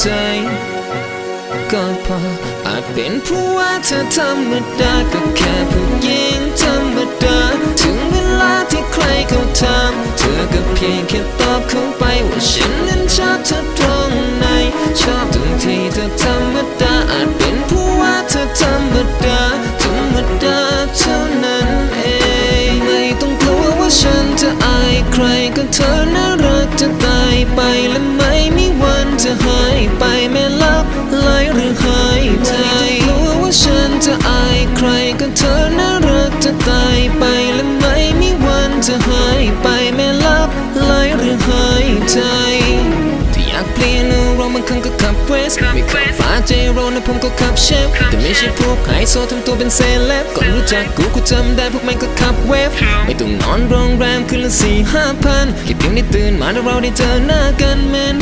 ใจ ก็พออาจเป็นเพราะว่าเธอธรรมดาก็แค่ผู้หญิงธรรมดา ถึงเวลาที่ใครเขาถามเธอก็เพียงแค่ตอบเขาไปว่าฉันนั้นชอบเธอตรงไหน ชอบตรงที่เธอธรรมดาอาจเป็นเพราะว่าเธอธรรมดาธรรมดาเท่านั้นเองไม่ต้องกลัวว่าฉันจะอายใครก็เธอ จะหายไปแม้ลับไหลหรือหายใจไม่ต้องกลัวว่าฉันจะอายใครก็เธอน่ารักจะตายไปและไม่มีวันจะหายไปแม้ลับไหลหรือหายใจที่อยากเปลี่ยนอารมณ์บางครั้งก็ขับเวสไม่ขับฟ้าใจร้อนนะผมก็ขับเชฟแต่ไม่ใช่พวกไฮโซทำตัวเป็นเซเลบก่อนรู้จักกูกูจำได้พวกมันก็ขับเวฟไม่ต้องนอนโรงแรมคืนละสี่ห้าพันแค่เพียงได้ตื่นมาแล้วเราได้เจอหน้ากันแมน